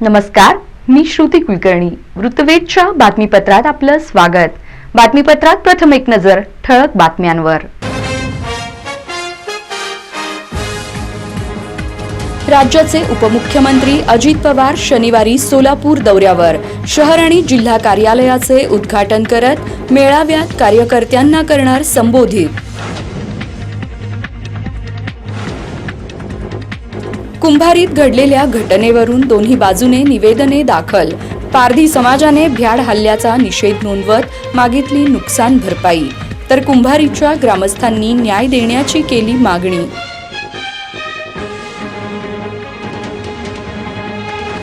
नमस्कार मी श्रुती कुलकर्णी. वृत्तवेधच्या बातमीपत्रात आपलं स्वागत. बातमीपत्रात प्रथम एक नजर ठळक बातम्यांवर. राज्याचे उपमुख्यमंत्री अजित पवार शनिवारी सोलापूर दौऱ्यावर शहर आणि जिल्हा कार्यालयाचे उद्घाटन करत मेळाव्यात कार्यकर्त्यांना करणार संबोधित. कुंभारीत घडलेल्या घटनेवरून दोन्ही बाजूने निवेदने दाखल. पारधी समाजाने भ्याड हल्ल्याचा निषेध नोंदवत मागितली नुकसान भरपाई. तर कुंभारीच्या ग्रामस्थांनी न्याय देण्याची केली मागणी.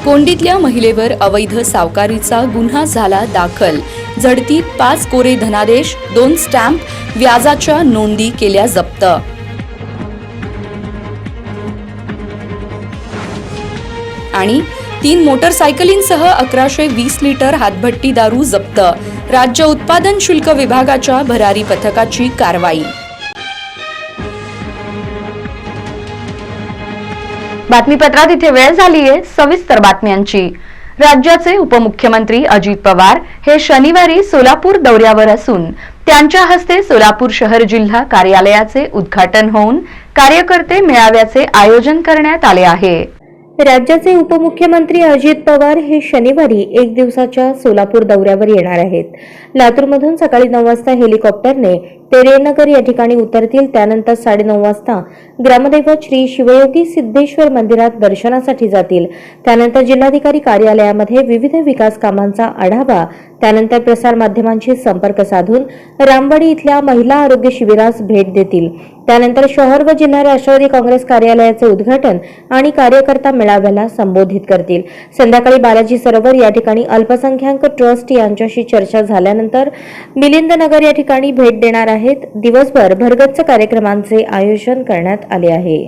कोंडीतल्या महिलेवर अवैध सावकारीचा गुन्हा झाला दाखल. झडतीत पाच कोरे धनादेश दोन स्टॅम्प व्याजाच्या नोंदी केल्या जप्त. आणि तीन मोटरसायकलींसह अकराशे वीस लिटर हातभट्टी दारू जप्त. राज्य उत्पादन शुल्क विभागाच्या भरारी पथकाची कारवाई. बातमीपत्रात इथे वेळ झालीये सविस्तर बातम्यांची. राज्याचे उपमुख्यमंत्री अजित पवार हे शनिवारी सोलापूर दौऱ्यावर असून त्यांच्या हस्ते सोलापूर शहर जिल्हा कार्यालयाचे उद्घाटन होऊन कार्यकर्ते मेळाव्याचे आयोजन करण्यात आले आहे. राज्याचे उपमुख्यमंत्री अजित पवार हे शनिवारी एक दिवसाच्या सोलापूर दौऱ्यावर येणार आहेत. लातूरमधून सकाळी नऊ वाजता हेलिकॉप्टरने तेरेनगर या ठिकाणी उतरतील त्यानंतर साडेनऊ वाजता ग्रामदैवत श्री शिवयोगी सिद्धेश्वर मंदिरात दर्शनासाठी जातील. त्यानंतर जिल्हाधिकारी कार्यालयामध्ये विविध विकास कामांचा आढावा त्यानंतर प्रसार माध्यमांशी संपर्क साधून रामवाडी इथल्या महिला आरोग्य शिबिरास भेट देतील. त्यानंतर शहर व जिल्हा राष्ट्रवादी काँग्रेस कार्यालयाचे उद्घाटन आणि कार्यकर्ता मेळाव्याला संबोधित करतील. संध्याकाळी बालाजी सरोवर या ठिकाणी अल्पसंख्याक ट्रस्ट यांच्याशी चर्चा झाल्यानंतर मिलिंद नगर या ठिकाणी भेट देणार आहेत. दिवसभर भरगच्च कार्यक्रमांचे आयोजन करण्यात आले आहे.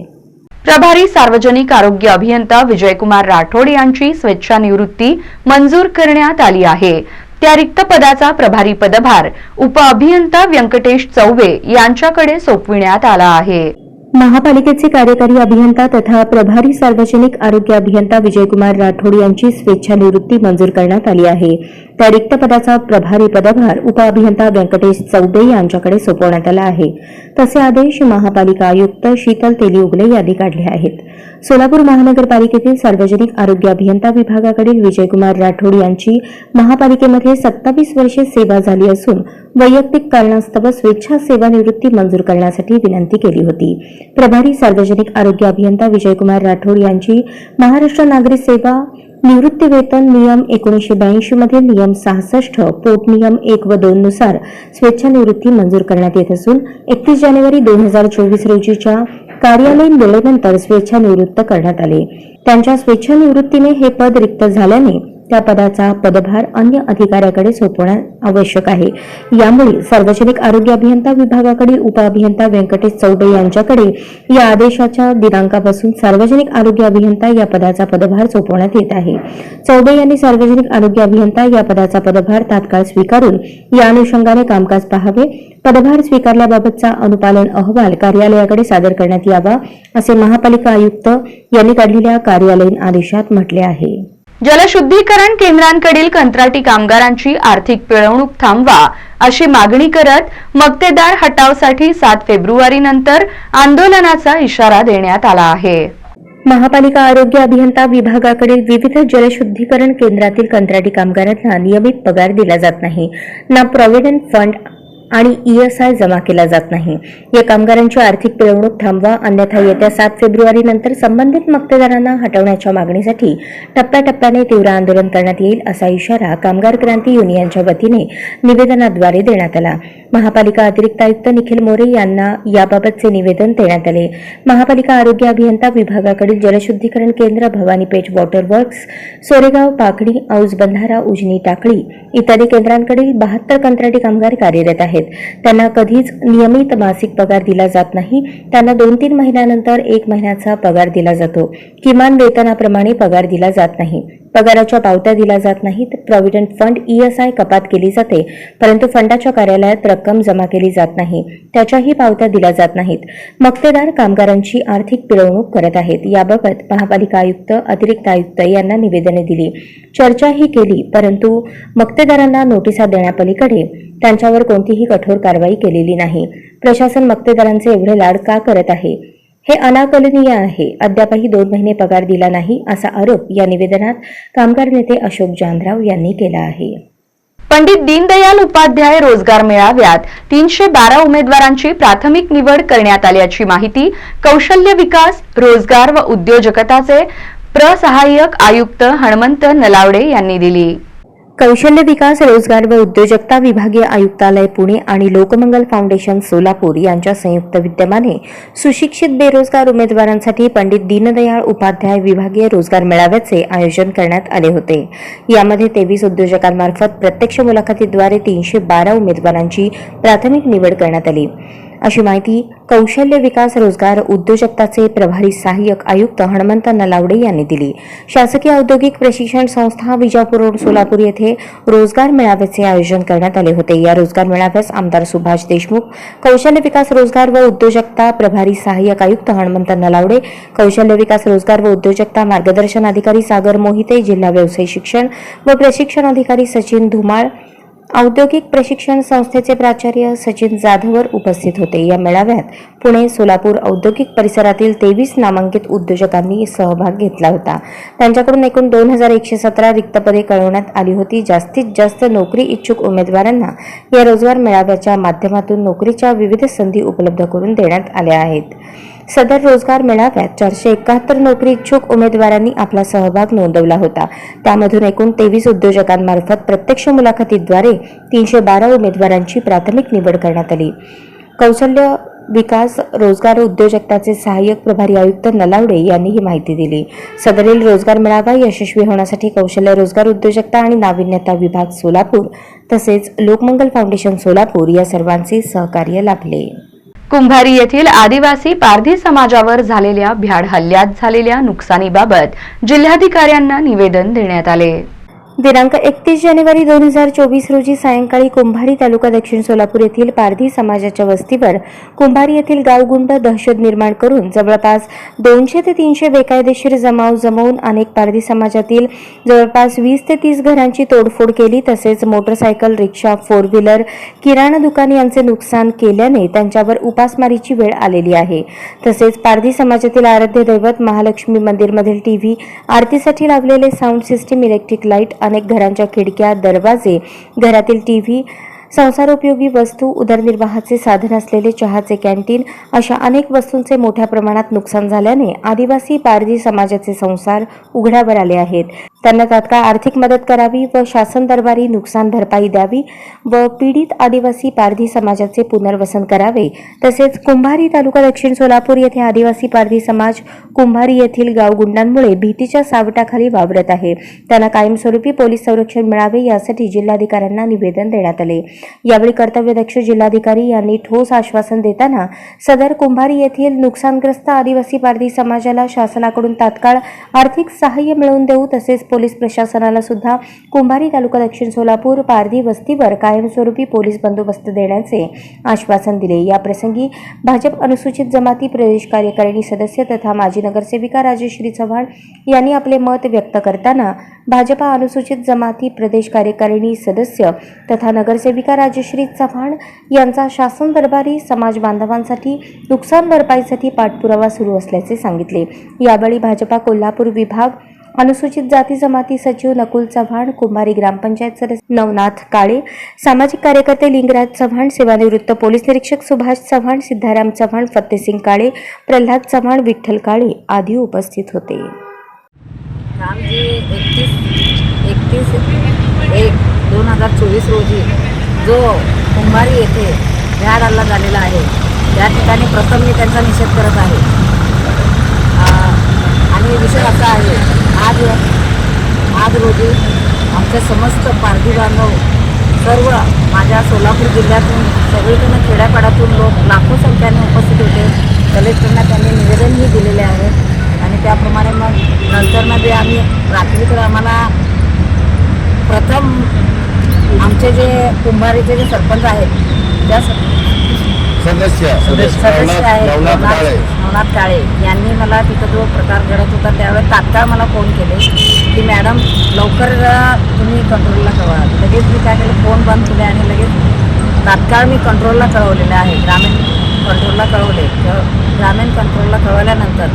प्रभारी सार्वजनिक आरोग्य अभियंता विजयकुमार राठोड यांची स्वेच्छानिवृत्ती मंजूर करण्यात आली आहे. त्या रिक्त पदाचा प्रभारी पदभार उपअभियंता व्यंकटेश चौबे यांच्याकडे सोपविण्यात आला आहे. महापालिकेचे कार्यकारी अभियंता तथा प्रभारी सार्वजनिक आरोग्य अभियंता विजयकुमार राठोड यांची स्वेच्छानिवृत्ती मंजूर करण्यात आली आहे. त्या रिक्त पदाचा प्रभारी पदभार उपअभियंता व्यंकटेश चौबे यांच्याकडे सोपवण्यात आला आहे. तसे आदेश महापालिका आयुक्त शीतल तेलिउगले यांनी काढले आहेत. सोलापूर महानगरपालिकेतील सार्वजनिक आरोग्य अभियंता विभागाकडील विजयकुमार राठोड यांची महापालिकेमध्ये सत्तावीस वर्षे सेवा झाली असून वैयक्तिक कारणास्तव स्वेच्छा सेवानिवृत्ती मंजूर करण्यासाठी विनंती केली होती. प्रभारी सार्वजनिक आरोग्य अभियंता विजयकुमार राठोड यांची महाराष्ट्र नागरी सेवा निवृत्ती वेतन नियम एकोणीशे ब्याऐंशी मधील नियम सहासष्ट पोट नियम एक व दोन नुसार स्वेच्छानिवृत्ती मंजूर करण्यात येत असून एकतीस जानेवारी दोन हजार चोवीस रोजीच्या कार्यालयीन वेळेनंतर स्वेच्छानिवृत्त करण्यात आले. त्यांच्या स्वेच्छानिवृत्तीने हे पद रिक्त झाल्याने त्या पदाचा पदभार अन्य अधिकाऱ्याकडे सोपवणे आवश्यक आहे. यामुळे सार्वजनिक आरोग्य अभियंता विभागाकडील उपअभियंता व्यंकटेश चौबे यांच्याकडे या आदेशाच्या दिनांकापासून सार्वजनिक आरोग्य अभियंता या पदाचा पदभार सोपवण्यात येत आहे. चौबे यांनी सार्वजनिक आरोग्य अभियंता या पदाचा पदभार तात्काळ स्वीकारून या अनुषंगाने कामकाज पाहावे पदभार स्वीकारल्याबाबतचा अनुपालन अहवाल कार्यालयाकडे सादर करण्यात यावा असे महापालिका आयुक्त यांनी काढलेल्या कार्यालयीन आदेशात म्हटले आहे. जलशुद्धीकरण केंद्रांकडील कंत्राटी कामगारांची आर्थिक पिळवणूक थांबवा अशी मागणी करत मक्तेदार हटावसाठी सात फेब्रुवारी नंतर आंदोलनाचा इशारा देण्यात आला आहे. महापालिका आरोग्य अभियंता विभागाकडील विविध जलशुद्धीकरण केंद्रातील कंत्राटी कामगारांना नियमित पगार दिला जात नाही. ना प्रॉव्हिडंट फंड आणि ईएसआय जमा केला जात नाही. या कामगारांची आर्थिक पिळवणूक थांबवा अन्यथा येत्या सात फेब्रुवारी नंतर संबंधित मक्तेदारांना हटवण्याच्या मागणीसाठी टप्प्याटप्प्याने तीव्र आंदोलन करण्यात येईल असा इशारा कामगार क्रांती युनियनच्या वतीने निवेदनाद्वारे देण्यात आला. महापालिका अतिरिक्त आयुक्त निखिल मोरे यांना याबाबतचे निवेदन देण्यात आले. महापालिका आरोग्य अभियंता विभागाकडील जलशुद्धीकरण केंद्र भवानीपेठ वॉटर वर्क्स सोरेगाव पाकडी औज बंधारा उजनी टाकळी इत्यादी केंद्रांकडील बहात्तर कंत्राटी कामगार कार्यरत आहेत. आहेत. त्यांना कधीच नियमित मासिक पगार दिला जात नाही. त्यांना दोन तीन महिन्यानंतर एक महिन्याचा पगार दिला जातो. किमान वेतनाप्रमाणे पगार दिला जात नाही. पगाराच्या पावत्या दिल्या जात नाहीत. प्रॉव्हिडंट फंड ईएसआय कपात केली जाते. परंतु फंडाच्या कार्यालयात रक्कम जमा केली जात नाही. त्याच्याही पावत्या दिल्या जात नाहीत. मक्तेदार कामगारांची आर्थिक पिळवणूक करत आहेत. याबाबत महापालिका आयुक्त अतिरिक्त आयुक्त यांना निवेदने दिली. चर्चाही केली परंतु मक्तेदारांना नोटिसा देण्यापलीकडे त्यांच्यावर कोणतीही कठोर कारवाई केलेली नाही. प्रशासन मक्तेदारांचे एवढे लाड का करत आहे? हे अनाकलनीय आहे. अद्यापही दोन महिने पगार दिला नाही असा आरोप या निवेदनात कामगार नेते अशोक जानराव यांनी केला आहे. पंडित दीनदयाल उपाध्याय रोजगार मेळाव्यात तीनशे बारा उमेदवारांची प्राथमिक निवड करण्यात आल्याची माहिती कौशल्य विकास रोजगार व उद्योजकताचे प्रसहाय्यक आयुक्त हणमंत नलावडे यांनी दिली. कौशल्य विकास रोजगार व उद्योजकता विभागीय आयुक्तालय पुणे आणि लोकमंगल फाउंडेशन सोलापूर यांच्या संयुक्त विद्यमाने सुशिक्षित बेरोजगार उमेदवारांसाठी पंडित दीनदयाळ उपाध्याय विभागीय रोजगार मेळाव्याचे आयोजन करण्यात आले होते. यामध्ये तेवीस उद्योजकांमार्फत प्रत्यक्ष मुलाखतीद्वारे तीनशे बारा उमेदवारांची प्राथमिक निवड करण्यात आली. अशी माहिती कौशल्य विकास रोजगार उद्योजकताचे प्रभारी सहाय्यक आयुक्त हणमंत नलावडे यांनी दिली. शासकीय औद्योगिक प्रशिक्षण संस्था विजापूर रोड सोलापूर येथे रोजगार मेळाव्याचे आयोजन करण्यात आले होते. या रोजगार मेळाव्यास आमदार सुभाष देशमुख कौशल्य विकास रोजगार व उद्योजकता प्रभारी सहाय्यक आयुक्त हणमंत नलावडे कौशल्य विकास रोजगार व उद्योजकता मार्गदर्शन अधिकारी सागर मोहिते जिल्हा व्यवसाय शिक्षण व प्रशिक्षण अधिकारी सचिन धुमाळ औद्योगिक प्रशिक्षण संस्थेचे प्राचार्य सचिन जाधवर उपस्थित होते. या मेळाव्यात पुणे सोलापूर औद्योगिक परिसरातील तेवीस नामांकित उद्योजकांनी सहभाग घेतला होता. त्यांच्याकडून एकूण दोन हजार एकशे सतरा रिक्त पदे कळवण्यात आली होती. जास्तीत जास्त नोकरी इच्छुक उमेदवारांना या रोजगार मेळाव्याच्या माध्यमातून नोकरीच्या विविध संधी उपलब्ध करून देण्यात आल्या आहेत. सदर रोजगार मेळाव्यात चारशे एकाहत्तर नोकरी इच्छुक उमेदवारांनी आपला सहभाग नोंदवला होता. त्यामधून एकूण तेवीस उद्योजकांमार्फत प्रत्यक्ष मुलाखतीद्वारे तीनशे बारा उमेदवारांची प्राथमिक निवड करण्यात आली. कौशल्य विकास रोजगार उद्योजकताचे सहाय्यक प्रभारी आयुक्त नलावडे यांनी ही माहिती दिली. सदरील रोजगार मेळावा यशस्वी होण्यासाठी कौशल्य रोजगार उद्योजकता आणि नाविन्यता विभाग सोलापूर तसेच लोकमंगल फाउंडेशन सोलापूर या सर्वांचे सहकार्य लाभले. कुंभारी येथील आदिवासी पारधी समाजावर झालेल्या भ्याड हल्ल्यात झालेल्या नुकसानीबाबत जिल्हाधिकाऱ्यांना निवेदन देण्यात आले. दिनांक एकतीस जानेवारी दोन हजार चोवीस रोजी सायंकाळी कुंभारी तालुका दक्षिण सोलापूर येथील पारधी समाजाच्या वस्तीवर कुंभारी येथील गावगुंड दहशत निर्माण करून जवळपास दोनशे ते तीनशे बेकायदेशीर जमाव जमवून अनेक पारधी समाजातील जवळपास वीस ते तीस घरांची तोडफोड केली तसेच मोटरसायकल रिक्षा फोर व्हीलर किराणा दुकान यांचे नुकसान केल्याने त्यांच्यावर उपासमारीची वेळ आलेली आहे. तसेच पारधी समाजातील आराध्य दैवत महालक्ष्मी मंदिरमधील टीव्ही आरतीसाठी लावलेले साऊंड सिस्टीम इलेक्ट्रिक लाइट अनेक घरांच्या खिडक्या दरवाजे घरातील टीव्ही संसारोपयोगी वस्तू उदरनिर्वाहाचे साधन असलेले चहाचे कॅन्टीन अशा अनेक वस्तूंचे मोठ्या प्रमाणात नुकसान झाल्याने आदिवासी पारधी समाजाचे संसार उघड्यावर आले आहेत. त्यांना तात्काळ आर्थिक मदत करावी व शासन दरबारी नुकसान भरपाई द्यावी व पीडित आदिवासी पारधी समाजाचे पुनर्वसन करावे. तसेच कुंभारी तालुका दक्षिण सोलापूर येथे आदिवासी पारधी समाज कुंभारी येथील गावगुंडांमुळे भीतीच्या सावटाखाली वावरत आहे. त्यांना कायमस्वरूपी पोलीस संरक्षण मिळावे यासाठी जिल्हाधिकाऱ्यांना निवेदन देण्यात आले. यावेळी कर्तव्यदक्ष जिल्हाधिकारी यांनी ठोस आश्वासन देताना सदर कुंभारी येथील नुकसानग्रस्त आदिवासी पारधी समाजाला शासनाकडून तात्काळ आर्थिक सहाय्य मिळवून देऊ तसेच पोलीस प्रशासनाला सुद्धा कुंभारी तालुका दक्षिण सोलापूर पारधी वस्तीवर कायमस्वरूपी पोलीस बंदोबस्त देण्याचे आश्वासन दिले. याप्रसंगी भाजप अनुसूचित जमाती प्रदेश कार्यकारिणी सदस्य तथा माजी नगरसेविका राजश्री चव्हाण यांनी आपले मत व्यक्त करताना भाजपा अनुसूचित जमाती प्रदेश कार्यकारिणी सदस्य तथा नगरसेविका राजश्री चव्हाण यांचा शासन दरबारी समाज बांधवांसाठी नुकसान भरपाईसाठी पाठपुरावा सुरू असल्याचे सांगितले. यावेळी भाजपा कोल्हापूर विभाग अनुसूचित जाती जमाती सचिव नकुल चव्हाण कुंभारी ग्रामपंचायत सदस्य नवनाथ काळे सामाजिक कार्यकर्ते लिंगराज चव्हाण सेवानिवृत्त पोलीस निरीक्षक सुभाष चव्हाण सिद्धाराम चव्हाण फतेसिंग काळे प्रल्हाद चव्हाण विठ्ठल काळे आदी उपस्थित होते. एकतीस एकतीस एक दोन हजार चोवीस रोजी जो कुंभारी येथे भ्याड झालेला आहे त्या ठिकाणी प्रथम मी त्यांचा निषेध करत आहे आ, आणि विषय असा आहे आज आज रोजी आमचे समस्त पारधी बांधव सर्व माझ्या सोलापूर जिल्ह्यातून सगळीकडून खेड्यापाड्यातून लोक लाखो संख्येने उपस्थित होते. कलेक्टरना त्यांनी निवेदनही दिलेले आहे. आणि त्याप्रमाणे मग नंतर जे आम्ही रात्री तर आम्हाला प्रथम आमचे जे कुंभारीचे जे सरपंच आहेत त्या सदस्य. सदस्य आहेत. नवनाथ काळे. यांनी मला तिथं जो प्रकार घडत होता त्यावेळेस तात्काळ मला फोन केले. की मॅडम लवकर तुम्ही कंट्रोलला कळवा लगेच मी काय केलं फोन बंद केले आणि लगेच तात्काळ मी कंट्रोलला कळवलेलं आहे. ग्रामीण कंट्रोलला कळवले. ग्रामीण कंट्रोलला कळवल्यानंतर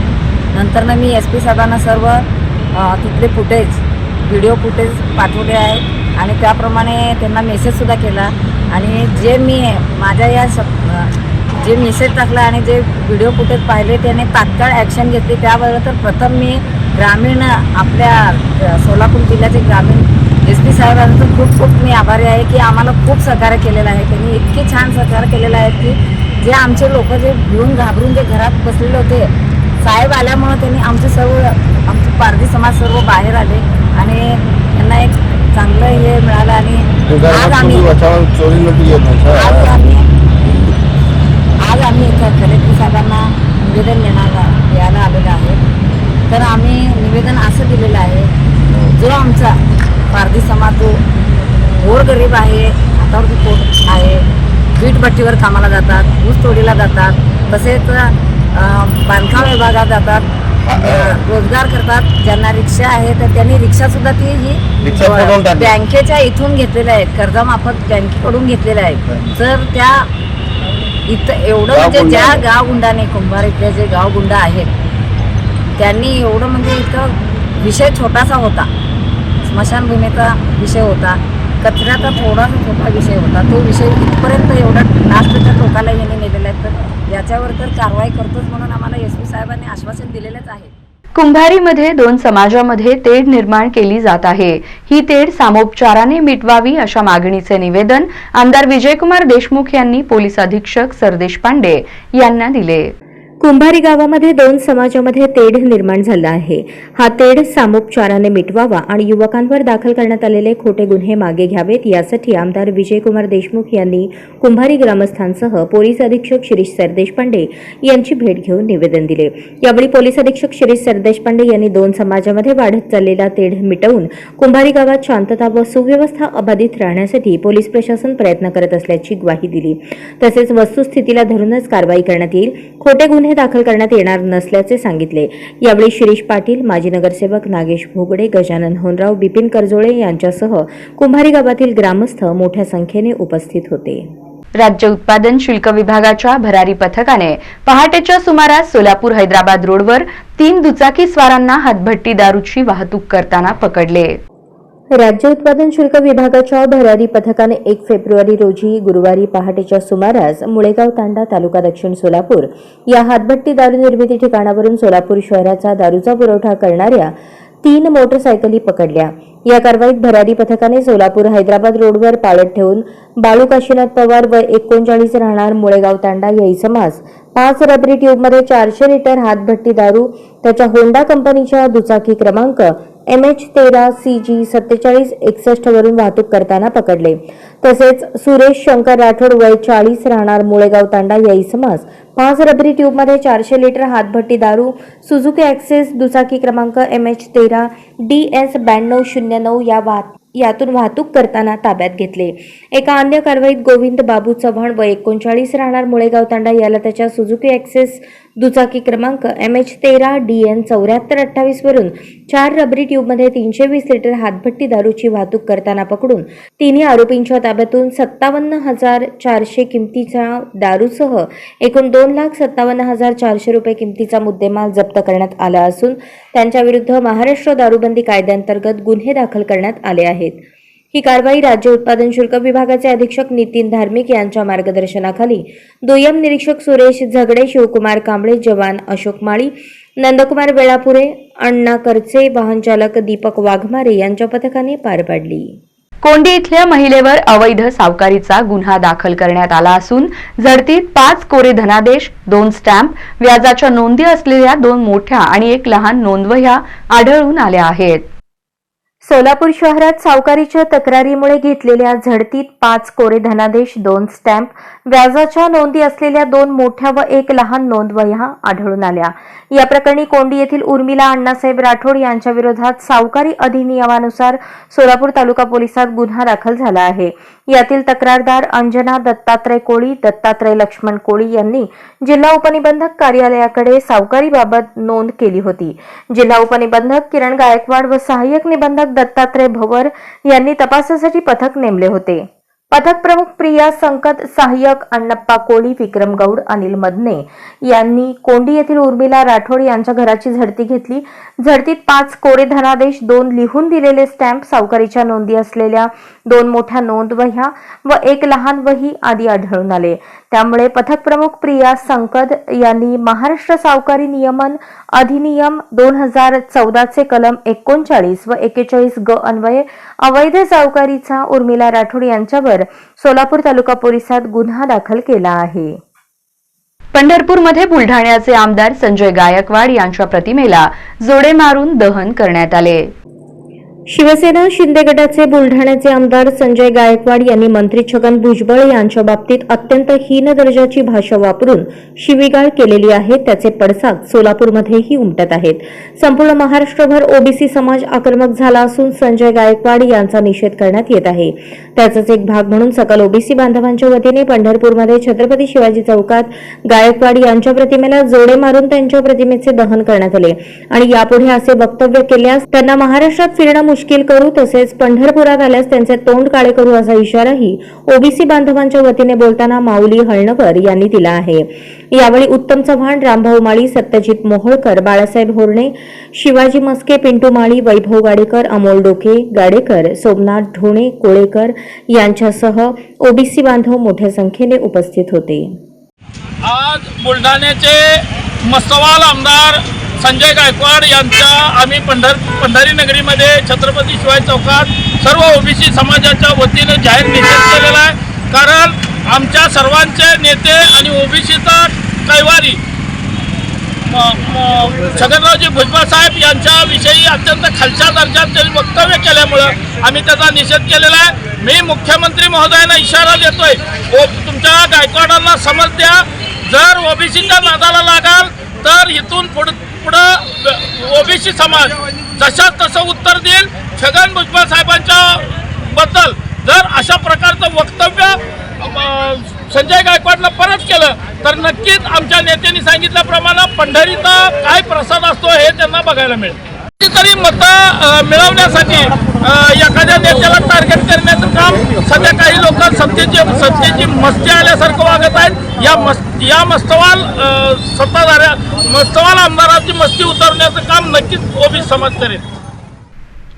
नंतर ना मी एस पी साहेबांना सर्व तिथले फुटेज व्हिडिओ फुटेज पाठवले आहे. आणि त्याप्रमाणे त्यांना मेसेजसुद्धा केला. आणि जे मी माझ्या या सप जे मेसेज टाकला आणि जे व्हिडिओ फुटेज पाहिले त्याने तात्काळ ॲक्शन घेतली. त्याबरोबर तर प्रथम मी ग्रामीण आपल्या सोलापूर जिल्ह्याचे ग्रामीण एस पी साहेबांचं खूप खूप मी आभारी आहे की आम्हाला खूप सहकार्य केलेलं आहे. त्यांनी इतके छान सहकार्य केलेलं आहे की जे आमचे लोक जे भिवून घाबरून जे घरात बसलेले होते साहेब आल्यामुळं त्यांनी आमचे सर्व आमचे पारधी समाज सर्व बाहेर आले आणि त्यांना एक चांगलं हे मिळालं आणि आज आम्ही आज आम्ही आज आम्ही इथं कलेक्टर साहेबांना निवेदन देण्याला यायला आलेलं आहे. तर आम्ही निवेदन असं दिलेलं आहे जो आमचा पारधी समाज जो गोरगरीब आहे हातावरती पोट आहे वीटभट्टीवर कामाला जातात ऊस तोडीला जातात तसेच बांधकाम विभागात जातात रोजगार करतात ज्यांना रिक्षा आहे तर त्यांनी रिक्षासुद्धा ती ही. बँकेच्या इथून घेतलेल्या आहेत कर्जमाफत बँकेकडून घेतलेल्या आहेत तर त्या इथं एवढं म्हणजे ज्या गुंडाने. गाव गुंडाने कुंभार इथले जे गाव गुंड आहेत त्यांनी एवढं म्हणजे इतकं विषय छोटासा होता. स्मशानभूमीचा विषय होता. कचऱ्याचा थोडासा छोटा विषय होता. तो विषय इथपर्यंत एवढा लास्टच्या टोकाला येणे नेलेला आहे. तर याच्यावर तर कारवाई करतोच म्हणून आम्हाला एस पी साहेबांनी आश्वासन दिलेलंच आहे. कुंभारीमध्ये दोन समाजामध्ये तेढ निर्माण केली जात आहे. ही तेढ सामोपचाराने मिटवावी अशा मागणीचे निवेदन आमदार विजयकुमार देशमुख यांनी पोलीस अधीक्षक सरदेश पांडे यांना दिले. कुंभारी गावामध्ये दोन समाजामध्ये तेढ निर्माण झाला आहे. हा तेढ सामोपचाराने मिटवावा आणि युवकांवर दाखल करण्यात आलेले खोटे गुन्हे मागे घ्यावेत यासाठी आमदार विजयकुमार देशमुख यांनी कुंभारी ग्रामस्थांसह पोलीस अधीक्षक शिरीष सरदेशपांडे यांची भेट घेऊन निवेदन दिले. यावेळी पोलीस अधीक्षक शिरीष सरदेशपांडे यांनी दोन समाजामध्ये वाढत चाललेला तेढ मिटवून कुंभारी गावात शांतता व सुव्यवस्था अबाधित राहण्यासाठी पोलीस प्रशासन प्रयत्न करत असल्याची ग्वाही दिली. तसेच वस्तुस्थितीला धरूनच कारवाई करण्यात येईल. खोटे गुन्हे दाखल करण्यात येणार नसल्याचे सांगितले. यावेळी शिरीष पाटील माजी नगरसेवक नागेश भोगडे गजानन होनराव बिपिन करजोळे यांच्यासह कुंभारी गावातील ग्रामस्थ मोठ्या संख्येने उपस्थित होते. राज्य उत्पादन शुल्क विभागाच्या भरारी पथकाने पहाटेच्या सुमारास सोलापूर हैदराबाद रोडवर तीन दुचाकी स्वारांना हातभट्टी दारूची वाहतूक करताना पकडले. राज्य उत्पादन शुल्क विभागाच्या भरारी पथकाने एक फेब्रुवारी रोजी गुरुवारी पहाटेच्या सुमारास मुळेगाव तांडा तालुका दक्षिण सोलापूर या हातभट्टी दारू निर्मिती ठिकाणावरून सोलापूर शहराचा दारूचा पुरवठा करणाऱ्या तीन मोटरसायकली पकडल्या. या कारवाईत भरारी पथकाने सोलापूर हैदराबाद रोडवर पाळत ठेवून बाळू काशीनाथ पवार व एकोणचाळीस राहणार मुळेगाव तांडा या इसमास पाच रबरी ट्यूबमध्ये चारशे लिटर हातभट्टी दारू त्याच्या होंडा कंपनीच्या दुचाकी क्रमांक एम एच तेरा सी जी सत्तेचाळीस एकसष्ट वरून वाहतूक करताना पकडले. तसेच सुरेश शंकर राठोड वय चाळीस राहणार मुळेगाव तांडा या इसमास पाच रबरी ट्यूबमध्ये चारशे लिटर हातभट्टी दारू सुझुकी ॲक्सेस दुचाकी क्रमांक एम एच तेरा डी एस ब्याण्णव शून्य नऊ या वाहत यातून वाहतूक करताना ताब्यात घेतले. एका अन्य कारवाईत गोविंद बाबू चव्हाण व एकोणचाळीस राहणार मुळेगाव तांडा याला त्याच्या सुझुकी ॲक्सेस दुचाकी क्रमांक एम एच तेरा डी एन चौऱ्याहत्तर अठ्ठावीस वरून चार रबरी ट्यूबमध्ये तीनशे वीस लिटर हातभट्टी दारूची वाहतूक करताना पकडून तिन्ही आरोपींच्या ताब्यातून सत्तावन्न हजार चारशे किमतीचा दारूसह एकूण दोन लाख सत्तावन्न हजार चारशे रुपये किमतीचा मुद्देमाल जप्त करण्यात आला असून त्यांच्याविरुद्ध महाराष्ट्र दारूबंदी कायद्यांतर्गत गुन्हे दाखल करण्यात आले आहेत. ही कारवाई राज्य उत्पादन शुल्क विभागाचे अधीक्षक नितीन धार्मिक यांच्या मार्गदर्शनाखाली. दुय्यम निरीक्षक सुरेश झगडे शिवकुमार कांबळे जवान अशोक माळी नंदकुमार वेळापुरे अण्णा करचे वाहनचालक दीपक वाघमारे यांच्या पथकाने पार पाडली. कोंडी इथल्या महिलेवर अवैध सावकारीचा गुन्हा दाखल करण्यात आला असून झडतीत पाच कोरे धनादेश दोन स्टॅम्प व्याजाच्या नोंदी असलेल्या दोन मोठ्या आणि एक लहान नोंदवह्या आढळून आल्या आहेत. सोलापूर शहरात सावकारीच्या तक्रारीमुळे घेतलेल्या झडतीत पाच कोरे धनादेश दोन स्टॅम्प व्याजाच्या नोंदी असलेल्या दोन मोठ्या व एक लहान नोंदवह्या आढळून आल्या. या प्रकरणी कोंडी येथील उर्मिला अण्णासाहेब राठोड यांच्या विरोधात सावकारी अधिनियमानुसार सोलापूर तालुका पोलिसात गुन्हा दाखल झाला आहे. यातील तक्रारदार अंजना दत्तात्रय कोळी दत्तात्रय लक्ष्मण कोळी यांनी जिल्हा उपनिबंधक कार्यालयाकडे सावकारीबाबत नोंद केली होती. जिल्हा उपनिबंधक किरण गायकवाड व सहाय्यक निबंधक दत्तात्रय भवर यांनी तपासासाठी पथक नेमले होते. पथक प्रमुख प्रिया संकत सहाय्यक अण्णप्पा कोळी विक्रम गौड अनिल मदने यांनी कोंडी येथील उर्मिला राठोड यांच्या घराची झडती घेतली. झडतीत पाच कोरे धनादेश दोन लिहून दिलेले स्टॅम्प सावकारीच्या नोंदी असलेल्या दोन मोठ्या नोंदवह्या व एक लहान वही आदी आढळून आले. त्यामुळे पथक प्रमुख प्रिया संकद यांनी महाराष्ट्र सावकारी नियमन अधिनियम दोन हजार चौदाचे कलम एकोणचाळीस व एकेचाळीस ग अन्वये अवैध सावकारीचा उर्मिला राठोड यांच्यावर सोलापूर तालुका पोलिसात गुन्हा दाखल केला आहे. पंढरपूरमध्ये बुलढाण्याचे आमदार संजय गायकवाड यांच्या प्रतिमेला जोडे मारून दहन करण्यात आले. शिवसेना शिंदे गटाचे बुलढाण्याचे आमदार संजय गायकवाड यांनी मंत्री छगन भुजबळ यांच्या बाबतीत अत्यंत हीन दर्जाची भाषा वापरून शिवीगाळ केलेली आहे त्याचे पडसाद सोलापूरमध्येही उमटत आहेत. संपूर्ण महाराष्ट्रभर ओबीसी समाज आक्रमक झाला असून संजय गायकवाड यांचा निषेध करण्यात येत आहे. त्याचाच एक भाग म्हणून सकल ओबीसी बांधवांच्या वतीने पंढरपूरमध्ये छत्रपती शिवाजी चौकात गायकवाड यांच्या प्रतिमेला जोडे मारून त्यांच्या प्रतिमेचे दहन करण्यात आले. आणि यापुढे असे वक्तव्य केल्यास त्यांना महाराष्ट्रात फिरणं मुश्किल करू तसेच पंढरपुरात आल्यास त्यांचे तोंड काळे करू असा इशाराही ओबीसी बांधवांच्या वतीने बोलताना माऊली हळणकर यांनी दिला आहे. यावेळी उत्तम चव्हाण रामभाऊ माळी सत्यजित मोहोळकर बाळासाहेब होर्णे शिवाजी मस्के पिंटू माळी वैभव गाडेकर अमोल डोके गाडेकर सोमनाथ ढोणे कोळेकर यांच्यासह ओबीसी बांधव मोठ्या संख्येने उपस्थित होते. आज बुलढाण्याचे मस्तवाल आमदार संजय गायकवाड यांचा आम्ही पंढर पंढरी नगरीमध्ये छत्रपती शिवाय चौकात सर्व ओबीसी समाजाच्या वतीनं जाहीर निषेध केलेला आहे. कारण आमच्या सर्वांचे नेते आणि ओबीसीचा कैवारी छगनरावजी भुजबळ साहेब यांच्याविषयी अत्यंत खालच्या दर्जाचे वक्तव्य केल्यामुळं आम्ही त्याचा निषेध केलेला आहे. मी मुख्यमंत्री महोदयांना इशारा देतोय. तुमच्या गायकवाडांना समज द्या. जर ओबीसीच्या नादाला लागाल तर इथून पुढं पुढं ओबीसी समाज जशाच तसं उत्तर देईल. छगन भुजबळ साहेबांच्या बद्दल जर अशा प्रकारचं वक्तव्य संजय गायकवाडला परत केलं तर नक्कीच आमच्या नेत्यांनी सांगितल्याप्रमाणे पंढरीचा काय प्रसाद असतो हे त्यांना बघायला मिळेल. कितीतरी मतं मिळवण्यासाठी एखाद्या नेत्याला टार्गेट करण्याचं काम सध्या काही लोक सत्तेची सत्तेची मस्ती आल्यासारखं वागत आहेत. या मस् या मस्तवाल सत्ताधाऱ्या मस्तवाल आमदाराची मस्ती उतरवण्याचं काम नक्कीच ओबीसी समाज करेल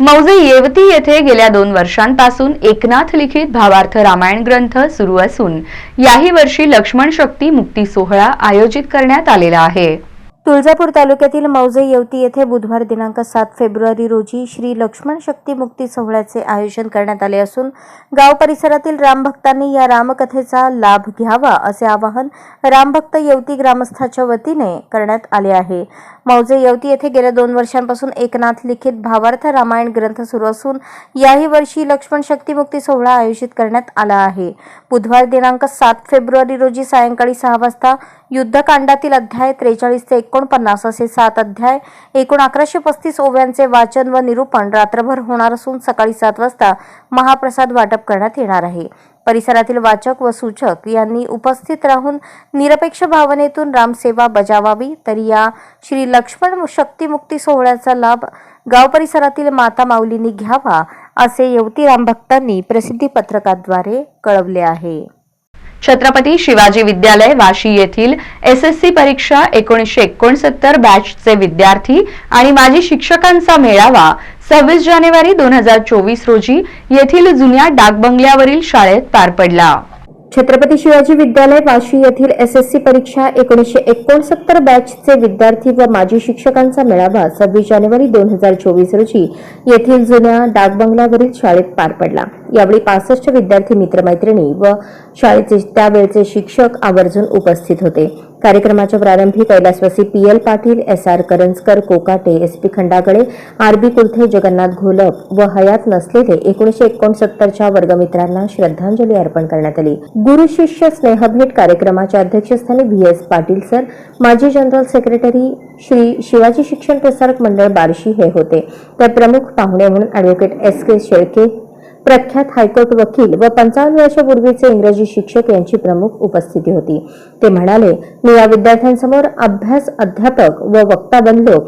मौजे येवती येथे गेल्या दोन वर्षांपासून एकनाथ लिखित भावार्थ रामायण ग्रंथ सुरू असून याही वर्षी लक्ष्मण शक्ती मुक्ती सोहळा आयोजित करण्यात आलेला आहे. तुळजापूर तालुक्यातील मौजे येवती येथे बुधवार दिनांक सात फेब्रुवारी रोजी श्री लक्ष्मण शक्ती मुक्ती सोहळ्याचे आयोजन करण्यात आले असून गाव परिसरातील रामभक्तांनी या रामकथेचा लाभ घ्यावा असे आवाहन रामभक्त येवती ग्रामस्थाच्या वतीने करण्यात आले आहे. मौजे येवती येथे गेल्या दोन वर्षांपासून एकनाथ लिखित भावार्थ रामायण ग्रंथ सुरू असून याही वर्षी लक्ष्मण शक्ती मुक्ती सोहळा आयोजित करण्यात आला आहे. बुधवार दिनांक सात फेब्रुवारी रोजी सायंकाळी सहा वाजता युद्धकांडातील अध्याय त्रेचाळीस ते एकोणपन्नास असे सात अध्याय एकूण अकराशे पस्तीस ओव्यांचे वाचन व निरूपण रात्रभर होणार असून सकाळी सात वाजता महाप्रसाद वाटप करण्यात येणार आहे. परिसरातील वाचक व सूचक यांनी उपस्थित राहून निरपेक्ष भावनेतून रामसेवा बजावावी तर या श्री लक्ष्मण शक्तिमुक्ती सोहळ्याचा लाभ गाव परिसरातील माता माऊलींनी घ्यावा असे येवती रामभक्तांनी प्रसिद्धी पत्रकाद्वारे कळवले आहे. छत्रपती शिवाजी विद्यालय वाशी येथील एस एस सी परीक्षा एकोणीसशे एकोणसत्तर बॅचचे विद्यार्थी आणि माजी शिक्षकांचा मेळावा सव्वीस जानेवारी दोन हजार चोवीस रोजी येथील जुन्या डाकबंगल्यावरील शाळेत पार पडला. छत्रपती शिवाजी विद्यालय वाशी येथील एस एस सी परीक्षा एकोणीसशे एकोणसत्तर बॅचचे विद्यार्थी व माजी शिक्षकांचा मेळावा सव्वीस जानेवारी दोन हजार चोवीस रोजी येथील जुन्या डाकबंगल्यावरील शाळेत पार पडला. यावेळी पासष्ट विद्यार्थी मित्रमैत्रिणी व शाळेचे त्यावेळचे शिक्षक आवर्जून उपस्थित होते. कार्यक्रमाच्या प्रारंभी कैलासवासी P L Patil S R Karanjkar Kokate S P Khandagale R B Kurthe Jagannath Gholap व हयात नसलेले एकोणीशे एकोणसत्तरच्या वर्गमित्रांना श्रद्धांजली अर्पण करण्यात आली. गुरु शिष्य स्नेहभेट कार्यक्रमाच्या अध्यक्षस्थानी व्ही एस पाटील सर माजी जनरल सेक्रेटरी श्री शिवाजी शिक्षण प्रसारक मंडळ बार्शी हे होते. तर प्रमुख पाहुणे म्हणून अॅडव्होकेट एस के शेळके प्रख्यात हायकोर्ट वकील व पंचावन्न वर्षापूर्वीचे इंग्रजी शिक्षक यांची प्रमुख उपस्थिती होती. ते म्हणाले मी या विद्यार्थ्यांसमोर अभ्यास अध्यापक व वक्ता बनलो.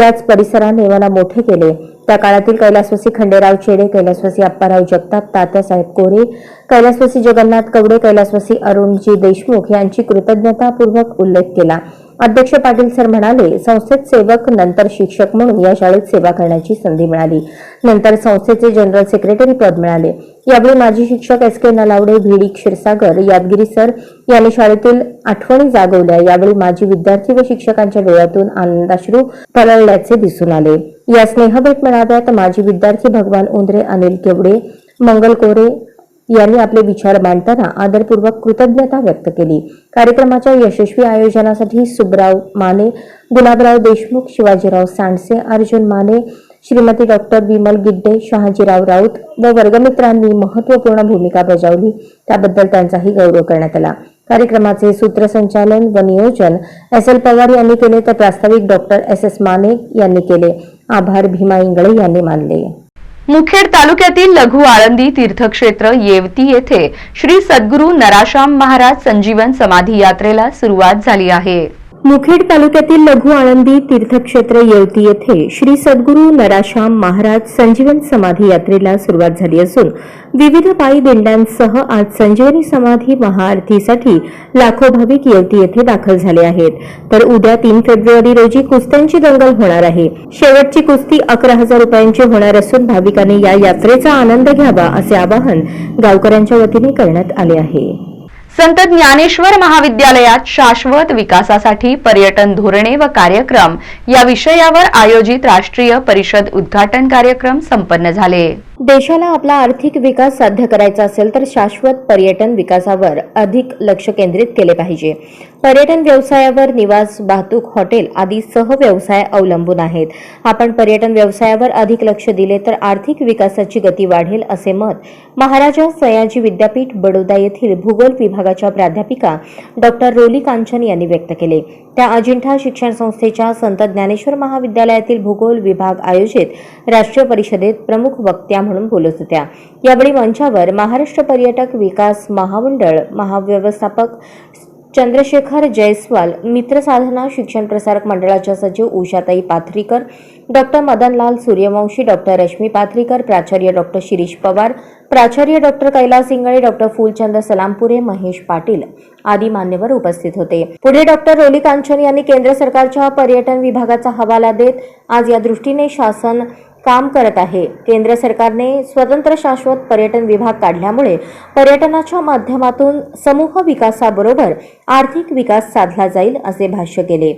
याच परिसराने मला मोठे केले. त्या काळातील कैलासवासी खंडेराव चेडे कैलासवासी अप्पाराव जगताप तात्यासाहेब कोरे कैलासवासी जगन्नाथ कवडे कैलासवासी अरुणजी देशमुख यांची कृतज्ञतापूर्वक उल्लेख केला. अध्यक्ष पाटील सर म्हणाले संस्थेत सेवक नंतर शिक्षक म्हणून या शाळेत सेवा करण्याची संधी मिळाली. नंतर संस्थेचे जनरल सेक्रेटरी पद मिळाले. यावेळी माजी शिक्षक एस के नलावडे भिडी क्षीरसागर यादगिरी सर यांनी शाळेतील आठवणी जागवल्या. यावेळी माजी विद्यार्थी व शिक्षकांच्या डोळ्यातून आनंदाश्रू पलळल्याचे दिसून आले. या स्नेहभेट मेळाव्यात माजी विद्यार्थी भगवान उंद्रे अनिल केवडे मंगल कोरे यांनी आपले विचार मांडताना आदरपूर्वक कृतज्ञता व्यक्त केली. कार्यक्रमाच्या यशस्वी आयोजनासाठी सुबराव माने गुलाबराव देशमुख शिवाजीराव सांडसे अर्जुन माने श्रीमती डॉक्टर विमल गिड्डे शहाजीराव राऊत व वर्गमित्रांनी महत्त्वपूर्ण भूमिका बजावली. त्याबद्दल त्यांचाही गौरव करण्यात आला. कार्यक्रमाचे सूत्रसंचालन व नियोजन एस एल पवार यांनी केले तर प्रास्ताविक डॉक्टर एस एस माने यांनी केले. आभार भीमा इंगळे यांनी मानले. मुखेड तालुक्यातील लघु आळंदी तीर्थक्षेत्र येवती येथे श्री सद्गुरू नराशाम महाराज संजीवन समाधी यात्रेला सुरुवात झाली आहे. मुखेड तालुक्यातील लघु आळंदी तीर्थक्षेत्र येवती येथे श्री सद्गुरू नराशाम महाराज संजीवन समाधी यात्रेला सुरुवात झाली असून विविध पायी दिंड्यांसह आज संजीवनी समाधी महाआरतीसाठी लाखो भाविक येवती येथे दाखल झाले आहेत. तर उद्या तीन फेब्रुवारी रोजी कुस्त्यांची दंगल होणार आहे. शेवटची कुस्ती अकरा हजार रुपयांची होणार असून भाविकांनी या यात्रेचा आनंद घ्यावा असे आवाहन गावकऱ्यांच्या वतीने करण्यात आले आहे. संत ज्ञानेश्वर महाविद्यालयात शाश्वत विकासासाठी पर्यटन धोरणे व कार्यक्रम या विषयावर आयोजित राष्ट्रीय परिषद उद्घाटन कार्यक्रम संपन्न झाले. देशाला आपला आर्थिक विकास साध्य करायचा असेल तर शाश्वत पर्यटन विकासावर अधिक लक्ष केंद्रित केले पाहिजे. पर्यटन व्यवसायावर निवास वाहतूक हॉटेल आदी सह व्यवसाय अवलंबून आहेत. आपण पर्यटन व्यवसायावर अधिक लक्ष दिले तर आर्थिक विकासाची गती वाढेल असे मत महाराजा सयाजी विद्यापीठ बडोदा येथील भूगोल विभागाच्या प्राध्यापिका डॉक्टर रोली कांचन यांनी व्यक्त केले. त्या अजिंठा शिक्षण संस्थेच्या संत ज्ञानेश्वर महाविद्यालयातील भूगोल विभाग आयोजित राष्ट्रीय परिषदेत प्रमुख वक्त्या म्हणून बोलत होत्या. यावेळी मंचावर महाराष्ट्र पर्यटक विकास महामंडळ महाव्यवस्थापक चंद्रशेखर जयस्वाल मित्र साधना शिक्षण प्रसारक मंडळाच्या सचिव उषाताई पाथरीकर डॉक्टर मदनलाल सूर्यवंशी डॉक्टर रश्मी पाथरीकर प्राचार्य डॉक्टर शिरीष पवार प्राचार्य डॉक्टर कैलास इंगळे डॉक्टर फुलचंद सलामपुरे महेश पाटील आदी मान्यवर उपस्थित होते. पुढे डॉक्टर रोली कांचन यांनी केंद्र सरकारच्या पर्यटन विभागाचा हवाला देत आज या दृष्टीने शासन काम करत आहे. केंद्र सरकारने स्वतंत्र शाश्वत पर्यटन विभाग काढल्यामुळे पर्यटनाच्या माध्यमातून समूह विकासाबरोबर आर्थिक विकास साधला जाईल असे भाष्य केले.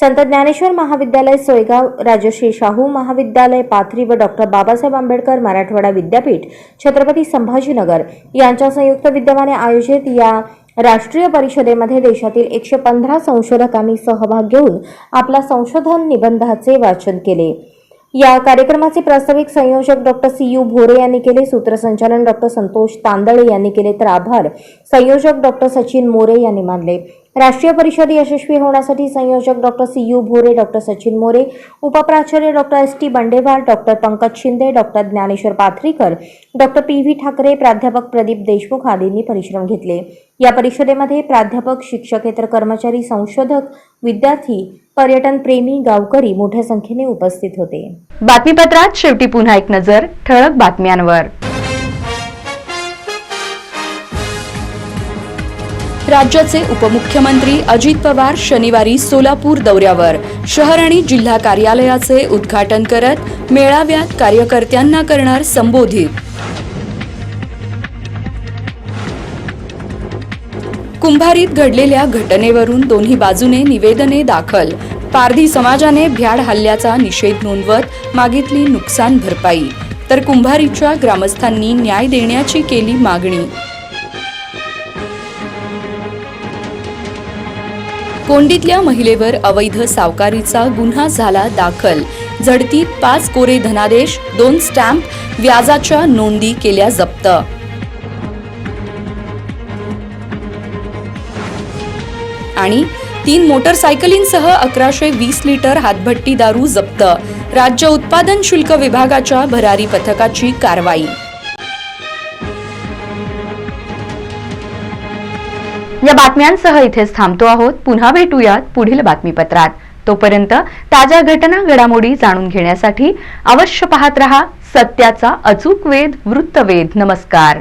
संत ज्ञानेश्वर महाविद्यालय सोयगाव राजश्री शाहू महाविद्यालय पाथरी व डॉक्टर बाबासाहेब आंबेडकर मराठवाडा विद्यापीठ छत्रपती संभाजीनगर यांच्या संयुक्त विद्यमाने आयोजित या राष्ट्रीय परिषदेमध्ये देशातील एकशे पंधरा संशोधकांनी सहभाग घेऊन आपल्या संशोधन निबंधाचे वाचन केले. या कार्यक्रमाचे प्रास्ताविक संयोजक डॉक्टर सी यू भोरे यांनी केले सूत्रसंचालन डॉक्टर संतोष तांदळे यांनी केले तर आभार. संयोजक डॉक्टर सचिन मोरे यांनी मानले. राष्ट्रीय परिषद यशस्वी होण्यासाठी संयोजक doctor C U Bhore doctor Sachin More उपप्राचार्य doctor S T Bandewal doctor Pankaj Shinde doctor Dnyaneshwar Pathrikar doctor P V Thackeray प्राध्यापक प्रदीप देशमुख आदींनी परिश्रम घेतले. या परिषदेमध्ये प्राध्यापक शिक्षकेतर कर्मचारी संशोधक विद्यार्थी पर्यटन प्रेमी गावकरी मोठ्या संख्येने उपस्थित होते. बातमीपत्रात शेवटी पुन्हा एक नजर ठळक बातम्यांवर. राज्याचे उपमुख्यमंत्री अजित पवार शनिवारी सोलापूर दौऱ्यावर शहर आणि जिल्हा कार्यालयाचे उद्घाटन करत मेळाव्यात कार्यकर्त्यांना करणार संबोधित. कुंभारीत घडलेल्या घटनेवरून दोन्ही बाजूने निवेदने दाखल. पारधी समाजाने भ्याड हल्ल्याचा निषेध नोंदवत मागितली नुकसान भरपाई. तर कुंभारीच्या ग्रामस्थांनी न्याय देण्याची केली मागणी. कोंडीतल्या महिलेवर अवैध सावकारीचा गुन्हा झाला दाखल. झडतीत पाच कोरे धनादेश दोन स्टॅम्प व्याजाच्या नोंदी केल्या जप्त. आणि तीन मोटरसायकलींसह अकराशे वीस लिटर हातभट्टी दारू जप्त. राज्य उत्पादन शुल्क विभागाच्या भरारी पथकाची कारवाई. या बातम्यांसह इथेच थांबतो आहोत. पुन्हा भेटूयात पुढील बातमीपत्रात. तोपर्यंत ताज्या घटना घडामोडी जाणून घेण्यासाठी अवश्य पाहत रहा सत्याचा अचूक वेध वृत्तवेध. नमस्कार.